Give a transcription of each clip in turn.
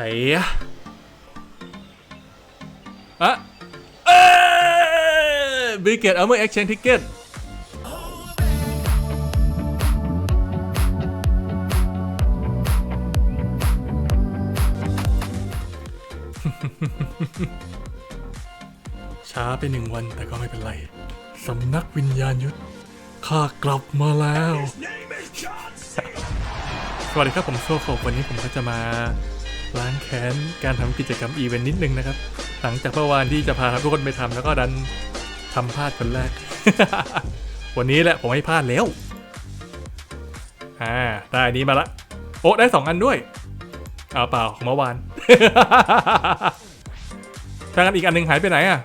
ไอ้อะอะเอ้บิเกตเอาเมื่อเอ็กชแนนทิเก็ตช้าไปหนึ่งวันแต่ก็ไม่เป็นไร สำนักวิญญาณยุทธข้ากลับมาแล้ว สวัสดีครับผมโซโฟวันนี้ผมก็จะมา ล้างแค้นการทำกิจกรรมอีเวนต์นิดนึงนะครับ หลังจากเมื่อวานที่จะพาทุกคนไปทำแล้วก็ดันทำพลาดคนแรก วันนี้แหละผมให้พลาดแล้ว อ่าได้นี้มาละ โอ้ได้สองอันด้วยเอาเปล่าของเมื่อวานถ้างั้นอีกอันหนึ่งหายไปไหนอะ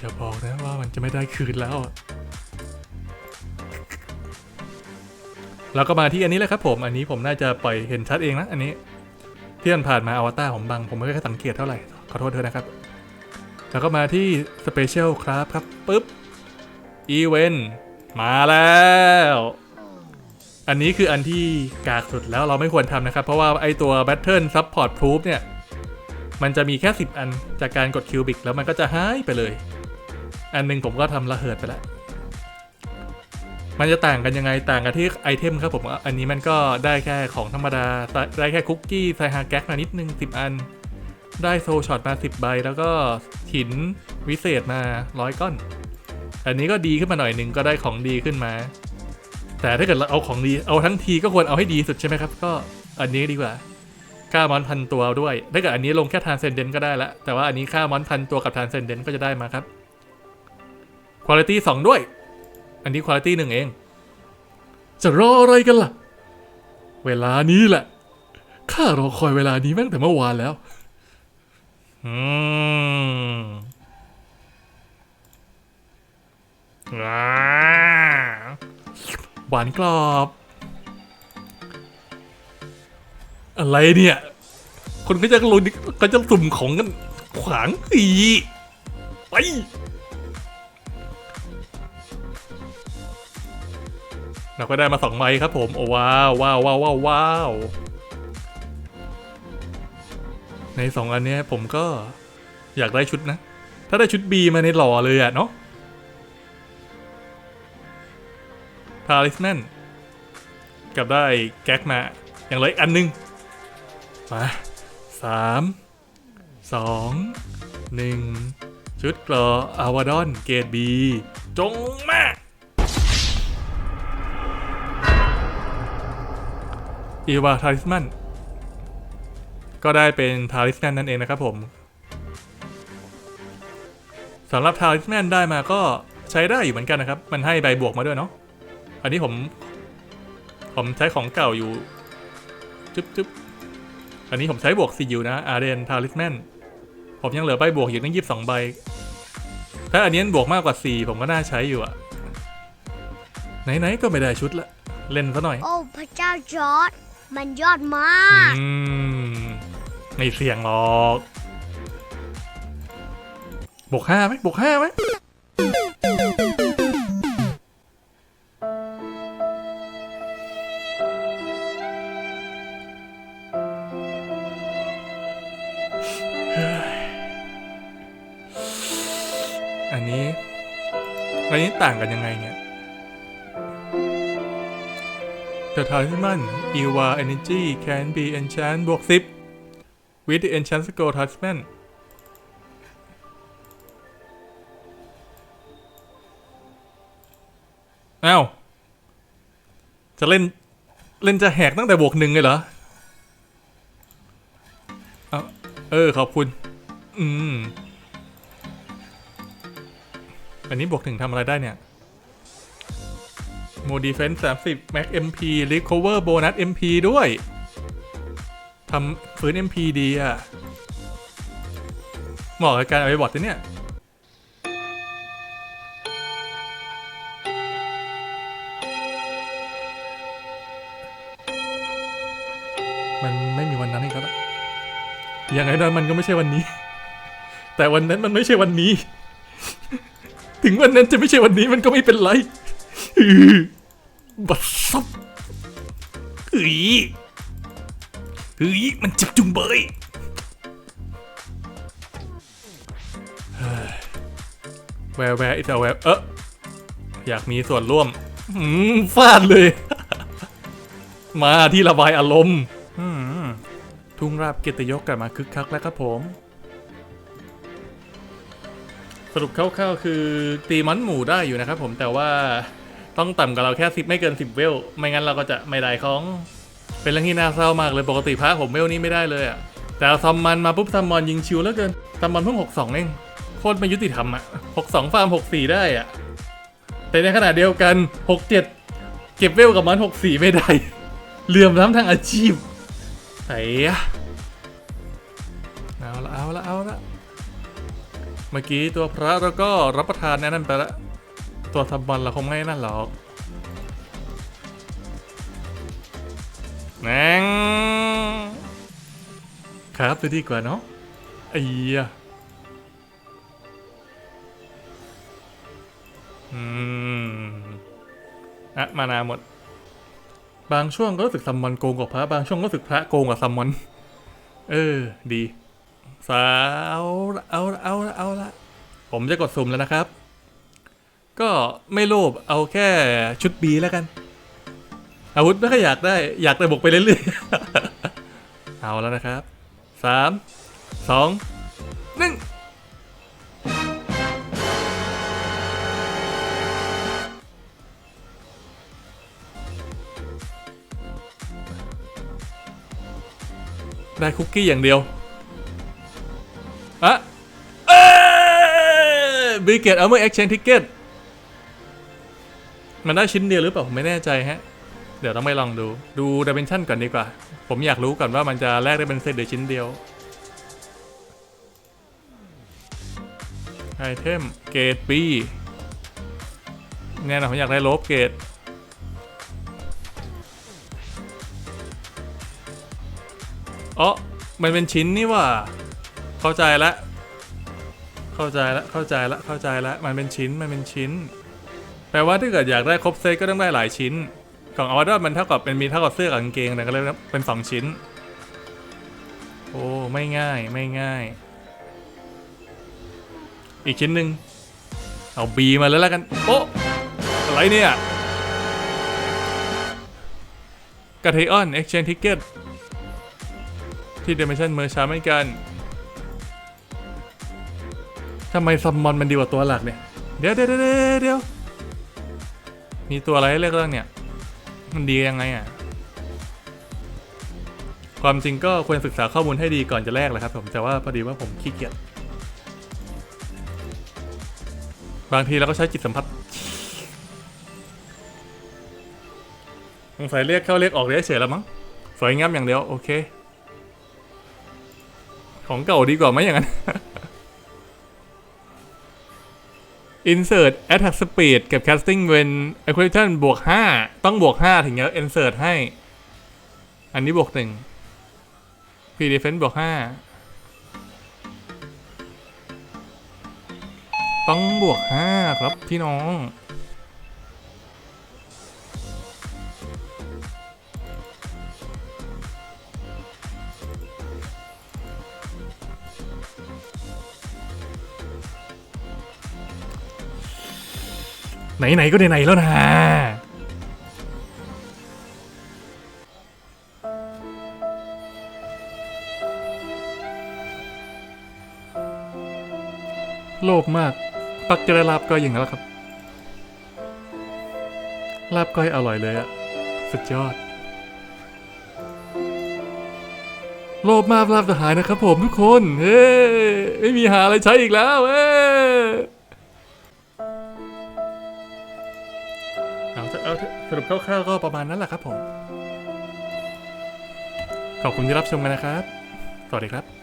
อย่าบอกนะว่ามันจะไม่ได้คืนแล้วเราก็มาที่อันนี้เลยครับผม อันนี้ผมน่าจะปล่อยเห็นชัดเองนะอันนี้ ที่มันผ่านมาอวตารผมบัง ผมไม่ค่อยสังเกตเท่าไหร่ ขอโทษเธอนะครับ แล้วก็มาที่สเปเชียลครับครับปุ๊บอีเวนต์มาแล้ว อันนี้คืออันที่กากสุดแล้วเราไม่ควรทำนะครับ เพราะว่าไอตัว Battle Support Proof เนี่ย มันจะมีแค่ 10 อันจากการกดคิวบิกแล้วมันก็จะหายไปเลย อันหนึงผมก็ทำระเหิดไปแล้ว มันจะต่างกันยังไงต่างกันที่ไอเทมครับผม อันนี้มันก็ได้แค่ของธรรมดา ได้แค่คุกกี้ไซฮาแก๊กมานิดนึง 10 อัน ได้โซช็อตมา 10 ใบ แล้วก็หินวิเศษมาร้อยก้อน อันนี้ก็ดีขึ้นมาหน่อยหนึ่งก็ได้ของดีขึ้นมา แต่ถ้าเกิดเราเอาของดีเอาทั้งทีก็ควรเอาให้ดีสุดใช่ไหมครับ ก็อันนี้ดีกว่าค่ามอนพันตัวด้วย ถ้าเกิดอันนี้ลงแค่ทานเซนเดนก็ได้ละ แต่ว่าอันนี้ค่ามอนพันตัวกับทานเซนเดนก็จะได้มาครับคุณภาพสองด้วย อันนี้คุณภาพหนึ่งเอง จะรออะไรกันล่ะ เวลานี้แหละ ข้ารอคอยเวลานี้มาตั้งแต่เมื่อวานแล้ว อืมหวานกรอบ อะไรเนี่ย คนก็จะลุ้นก็จะสุ่มของกันขวางอี เราก็ได้มาสองใบครับผมโอ้ว้าวว้าวว้าวว้าววาวในสองอันนี้ผมก็อยากได้ชุดนะ ถ้าได้ชุด B มาในหล่อเลยอะเนาะทาริสแมนกับได้แก๊กมา อย่างไรอีกอันหนึง มาสามสองหนึ่งชุดกรออาวาดอน เกรดบี จงมา อีวาทาริสมันก็ได้เป็นทาริสแมนนั่นเองนะครับผมสำหรับทาริสแมนได้มาก็ใช้ได้อยู่เหมือนกันนะครับ มันให้ใบบวกมาด้วยเนาะอันนี้ผม ผมใช้ของเก่าอยู่จึ๊บจึ๊บอันนี้ผมใช้บวก4อยู่นะอาร์เดนทาริสแมนผมยังเหลือใบบวกอยู่ตั้งยี่สิบสองใบ ถ้าอันนี้บวกมากกว่า4ผมก็น่าใช้อยู่อะไหนๆก็ไม่ได้ชุดละ เล่นซะหน่อย โอ้พระเจ้าจอร์ด มันยอดมากอืมไม่เสี่ยงหรอกบวกห้าไหมบวกห้าไหมอันนี้อันนี้ต่างกันยังไงเนี่ย The Talisman Eva Energy can be enchant บวก10 with the enchant skill Talisman อ้าว จะเล่น เล่นจะแหกตั้งแต่บวกหนึ่งเลยเหรอเอาเออ ขอบคุณ อืม อันนี้บวกหนึ่งทำอะไรได้เนี่ย โมดีเฟนส์30 Max MP Recover Bonus MP ด้วยทำฟื้น MP ดีอะ เหมาะกับการเอาไปบอทเนี่ยมันไม่มีวันนั้นอีกแล้วอย่างไรนั้นมันก็ไม่ใช่วันนี้ แต่วันนั้นมันไม่ใช่วันนี้ ถึงวันนั้นจะไม่ใช่วันนี้มันก็ไม่เป็นไร บัดซับอีเฮ้ยมันเจ็บจุงเบยเฮ้ยแวร์แวร์อิตาแวร์เอออยากมีส่วนร่วมอืมฟาดเลย มาที่ระบายอารมณ์ทุ่งราบเกียรติยศกลับมาคึกคักแล้วครับผม สรุปคร่าวๆคือตีมอนหมู่ได้อยู่นะครับผมแต่ว่า ต้องต่ำกว่าเราแค่สิบไม่เกินสิบเวล ไม่งั้นเราก็จะไม่ได้ของ เป็นเรื่องที่น่าเศร้ามากเลยปกติพระผมเวลนี้ไม่ได้เลยอะแต่เอาซัมมันมาปุ๊บซัมมอนยิงชิวแล้วเกินซัมมอนเพิ่งหกสองเองโคตรไม่ยุติธรรมอะหกสองฟาร์มหกสี่ได้อะแต่ในขณะเดียวกันหกเจ็ดเก็บเวลกับมันหกสี่ไม่ได้เหลื่อมล้ำทางอาชีพไอ้อะเอาละเอาละเอาละเมื่อกี้ตัวพระเราก็รับประทานแน่นั่นไปละ ตัวซับบอลเราคงไม่นั่นหรอกแมงครับไปดีกว่าเนาะไอ้เหี้ยอืมอะมานาหมด บางช่วงก็รู้สึกซัมมอนโกงกว่าพระ บางช่วงก็รู้สึกพระโกงกว่าซัมมอน เออ ดี สาวเอาเอาเอาละผมจะกดสุ่มแล้วนะครับ ก็ไม่โลภเอาแค่ชุดบีแล้วกัน อาวุธไม่ค่อยอยากได้อยากแต่บกไปเรื่อยๆ เอาแล้วนะครับสามสองหนึ่งได้คุกกี้อย่างเดียวอะเอ้บีเกตเอาเมื่อ exchange ticket มันได้ชิ้นเดียวหรือเปล่าผมไม่แน่ใจฮะ เดี๋ยวต้องไปลองดู ดู dimension ก่อนดีกว่า ผมอยากรู้ก่อนว่ามันจะแลกได้เป็นเซตหรือชิ้นเดียว ไอเทมเกรด B เนี่ยนะผมอยากได้ลบเกรดอ๋อมันเป็นชิ้นนี่ว่า เข้าใจละ เข้าใจละ เข้าใจละ เข้าใจละ มันเป็นชิ้น มันเป็นชิ้น แปลว่าถ้าเกิดอยากได้ครบเซตก็ต้องได้หลายชิ้น ของอวดมันเท่ากับเป็นมีเท่ากับเสื้อกับกางเกงแต่ก็เลยเป็นสองชิ้น โอ้ไม่ง่ายไม่ง่าย อีกชิ้นหนึ่งเอาบีมาแล้วแล้วกัน โอ้อะไรเนี่ยกาเทออน exchange ticket ที่ Dimension m e r c h a n t เหมือนกันทำไมซัมมอนมันดีกว่าตัวหลักเนี่ย เดี๋ยวเดี๋ยวเดี๋ยวเดี๋ยว มีตัวอะไรให้เลือกบ้างเนี่ย มันดียังไงอะ ความจริงก็ควรศึกษาข้อมูลให้ดีก่อนจะแลกแหละครับผม แต่ว่าพอดีว่าผมขี้เกียจ บางทีเราก็ใช้จิตสัมผัสสงสัยเรียกเข้าเรียกออกเรียกเฉยแล้วมั้ง สวยงามอย่างเดียว โอเค ของเก่าดีกว่าไหมอย่างนั้น insert attack speed กับ casting when equation บวก 5 ต้องบวก 5 ถึงจะ insert ให้ อันนี้บวก 1 p defense บวก 5 ต้องบวก 5 ครับพี่น้อง ไหนๆก็ไหนๆแล้วนะโลภมาก ปักจะได้ลาบก้อยอย่างนั้นแหละครับ ลาบก้อยอร่อยเลยอะสุดยอด โลภมากลาบจะหายนะครับผมทุกคน เฮ้ ไม่มีหาอะไรใช้อีกแล้ว เฮ้ เอาเอาสรุปคร่าวๆก็ประมาณนั้นแหละครับผม ขอบคุณที่รับชมกันนะครับ สวัสดีครับ